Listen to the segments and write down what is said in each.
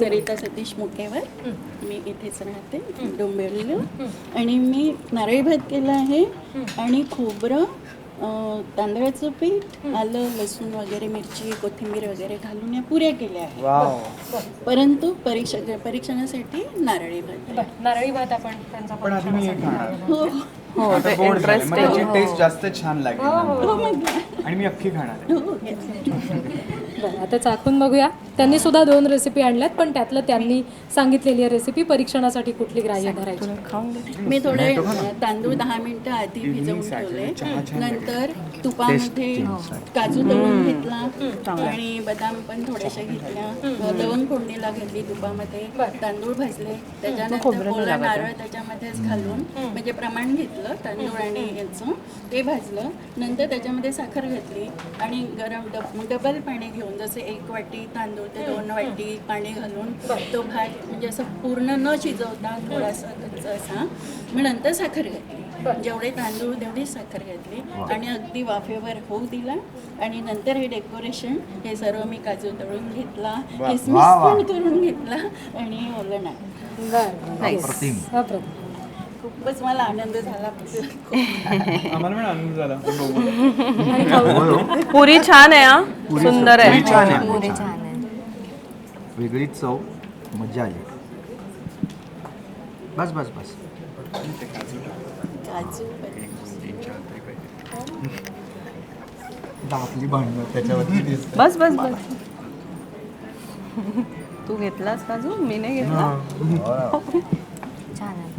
सरिता सतीश मुकेवर. मी इथेच राहते डोंबिवलीला. आणि मी नारळी भात केला आहे आणि खोबरं तांदळाचं पीठ आलं लसूण वगैरे मिरची कोथिंबीर वगैरे घालून या पुऱ्या केल्या आहेत. वाव. परंतु परीक्षा परीक्षणासाठी नारळी भात नारळी भात आपण त्यांचा पण आधी मी एक खाणार. हो. हो त्याची इंटरेस्टिंग टेस्ट जास्त छान लागेल हो मग. आणि मी अख्खी खाणार. हो. बरं आता चाखून बघूया. त्यांनी सुद्धा दोन रेसिपी आणल्यात पण त्यातलं त्यांनी सांगितलेली रेसिपी परीक्षणासाठी कुठली ग्राह्य धरायची? घे. मी थोडे तांदूळ दहा मिनिटं आधी भिजवून ठेवले. नंतर तुपामध्ये काजू तळून घेतला. आणि बदाम पण थोड्याशा घेतल्या. लवंग फोडणीला घातली तुपामध्ये. तांदूळ भाजले. त्याच्यानंतर ओला नारळ त्याच्यामध्येच घालून म्हणजे प्रमाण घेतलं तांदूळ आणि याचं. ते भाजलं. नंतर त्याच्यामध्ये साखर घातली. आणि गरम डब डबल पाणी घेऊन जसे एक वाटी तांदूळ ते दोन वाटी पाणी घालून तो भात म्हणजे असं पूर्ण न शिजवता थोडासा कच्चा असा मग नंतर साखर घातली. जेवढे तांदूळ तेवढी साखर घातली. आणि अगदी वाफेवर होऊ दिला. आणि नंतर हे डेकोरेशन हे सर्व मी काजू तळून घेतला. किसमिस. पण करून घेतला. आणि ओलं नाही बरं Nice. अप्रतिम. खूपच मला आनंद झाला. आम्हाला पण आनंद झाला. पुरी छान आहे हा. सुंदर आहे. पुरी छान आहे. पुरी छान आहे. वेगळीच चव मजा आली. बस बस बस. भांडणं त्याच्यावरती दिसत बस बस बस. तू घेतलास काजू? मी नाही घेतला छान आहे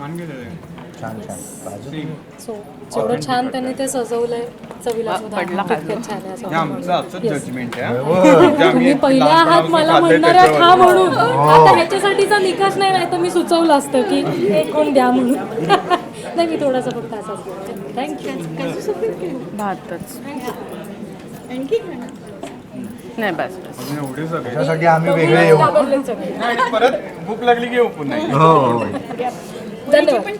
छान छान छान. सो जेवढं छान त्यांनी ते सजवलंय चवीला सुद्धा. छान आहे असं. हे आहे तुम्ही पहिल्या आहात मला म्हणणाऱ्या खा म्हणून. आता ह्याच्यासाठीचा निकष नाही नाही तर मी सुचवलं असतं की एक गुण द्या म्हणून. नाही मी थोडासा फक्त असाच थँक्यू. भातच. आणखी नाही बस त्याच्यासाठी आम्ही वेगळे येऊ. परत भूक लागली की येऊ पुन्हा. हो हो. धन्यवाद